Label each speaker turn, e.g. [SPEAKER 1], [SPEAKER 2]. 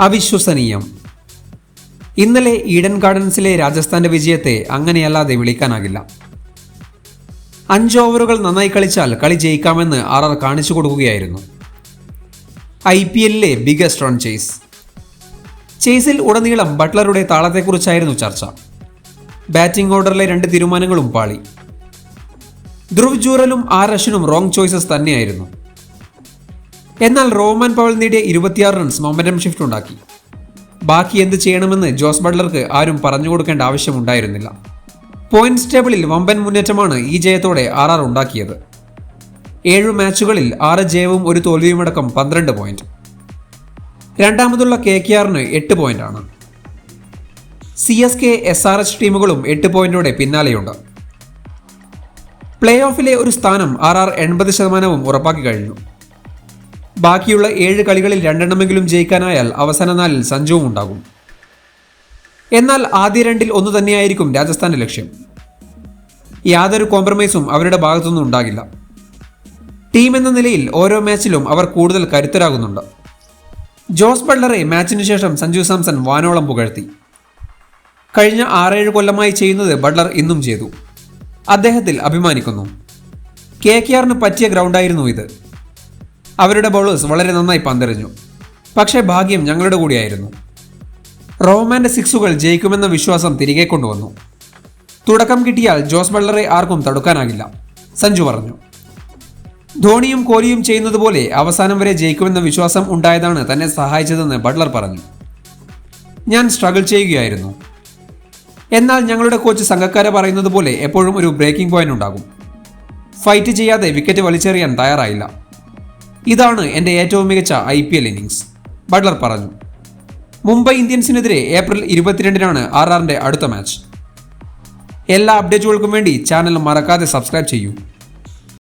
[SPEAKER 1] അവിശ്വസനീയം. ഇന്നലെ ഈഡൻ ഗാർഡൻസിലെ രാജസ്ഥാന്റെ വിജയത്തെ അങ്ങനെയല്ലാതെ വിളിക്കാനാകില്ല. അഞ്ച് ഓവറുകൾ നന്നായി കളിച്ചാൽ കളി ജയിക്കാമെന്ന് ആർ ആർ കാണിച്ചു കൊടുക്കുകയായിരുന്നു. ഐ പി എല്ലിലെ ബിഗസ്റ്റ് റൺ ചേസ്. ചേസിൽ ഉടനീളം ബട്ട്ലറുടെ താളത്തെക്കുറിച്ചായിരുന്നു ചർച്ച. ബാറ്റിംഗ് ഓർഡറിലെ രണ്ട് തീരുമാനങ്ങളും പാളി. ധ്രുവ് ജൂറലും ആർ അശ്വിനും റോങ് ചോയ്സസ് തന്നെയായിരുന്നു. എന്നാൽ റോമൻ പവൽ നേടിയ ഇരുപത്തിയാറ് റൺസ് മൊമെന്റം ഷിഫ്റ്റ് ഉണ്ടാക്കി. ബാക്കി എന്ത് ചെയ്യണമെന്ന് ജോസ് ബട്ട്ലർക്ക് ആരും പറഞ്ഞു കൊടുക്കേണ്ട ആവശ്യമുണ്ടായിരുന്നില്ല. പോയിന്റ്സ് ടേബിളിൽ വമ്പൻ മുന്നേറ്റമാണ് ഈ ജയത്തോടെ ആർ ആർ ഉണ്ടാക്കിയത്. ഏഴു മാച്ചുകളിൽ ആറ് ജയവും ഒരു തോൽവിയുമടക്കം പന്ത്രണ്ട് പോയിന്റ് രണ്ടാമതുള്ള കെ കെ ആറിന് എട്ട് പോയിന്റാണ് C S K S R H ടീമുകളും എട്ട് പോയിന്റോടെ പിന്നാലെയുണ്ട്. പ്ലേ ഓഫിലെ ഒരു സ്ഥാനം ആർ ആർ എൺപത് ശതമാനവും ഉറപ്പാക്കി കഴിഞ്ഞു. ബാക്കിയുള്ള ഏഴ് കളികളിൽ രണ്ടെണ്ണമെങ്കിലും ജയിക്കാനായാൽ അവസാന നാലിൽ സഞ്ജുവും ഉണ്ടാകും. എന്നാൽ ആദ്യ രണ്ടിൽ ഒന്നു തന്നെയായിരിക്കും രാജസ്ഥാന്റെ ലക്ഷ്യം. യാതൊരു കോംപ്രമൈസും അവരുടെ ഭാഗത്തുനിന്നും ഉണ്ടാകില്ല. ടീം എന്ന നിലയിൽ ഓരോ മാച്ചിലും അവർ കൂടുതൽ കരുത്തരാകുന്നുണ്ട്. ജോസ് ബട്ട്ലറെ മാച്ചിനു ശേഷം സഞ്ജു സാംസൺ വാനോളം പുകഴ്ത്തി. കഴിഞ്ഞ ആറേഴ് കൊല്ലമായി ചെയ്യുന്നത് ബട്ട്ലർ ഇന്നും ചെയ്തു. അദ്ദേഹത്തിൽ അഭിമാനിക്കുന്നു. കെ കെ ആറിന് പറ്റിയ ഗ്രൗണ്ടായിരുന്നു ഇത്. അവരുടെ ബൗളേഴ്സ് വളരെ നന്നായി പന്തെറിഞ്ഞു. പക്ഷേ ഭാഗ്യം ഞങ്ങളുടെ കൂടിയായിരുന്നു. റോമാന്റെ സിക്സുകൾ ജയിക്കുമെന്ന വിശ്വാസം തിരികെ കൊണ്ടുവന്നു. തുടക്കം കിട്ടിയാൽ ജോസ് ബട്ട്ലറെ ആർക്കും തടുക്കാനാകില്ല സഞ്ജു പറഞ്ഞു. ധോണിയും കോലിയും ചെയ്യുന്നതുപോലെ അവസാനം വരെ ജയിക്കുമെന്ന വിശ്വാസം ഉണ്ടായതാണ് തന്നെ സഹായിച്ചതെന്ന് ബട്ട്ലർ പറഞ്ഞു. ഞാൻ സ്ട്രഗിൾ ചെയ്യുകയായിരുന്നു. എന്നാൽ ഞങ്ങളുടെ കോച്ച് സംഘക്കാരെ പറയുന്നത് പോലെ എപ്പോഴും ഒരു ബ്രേക്കിംഗ് പോയിന്റ് ഉണ്ടാകും. ഫൈറ്റ് ചെയ്യാതെ വിക്കറ്റ് വലിച്ചെറിയാൻ തയ്യാറായില്ല. ഇതാണ് എന്റെ ഏറ്റവും മികച്ച I P L innings Buttler പറഞ്ഞു. മുംബൈ ഇന്ത്യൻസിനെതിരെ ഏപ്രിൽ ഇരുപത്തിരണ്ടിനാണ് ആർ ആറിന്റെ അടുത്ത മാച്ച്. എല്ലാ അപ്ഡേറ്റുകൾക്കും വേണ്ടി ചാനൽ മറക്കാതെ സബ്സ്ക്രൈബ് ചെയ്യൂ.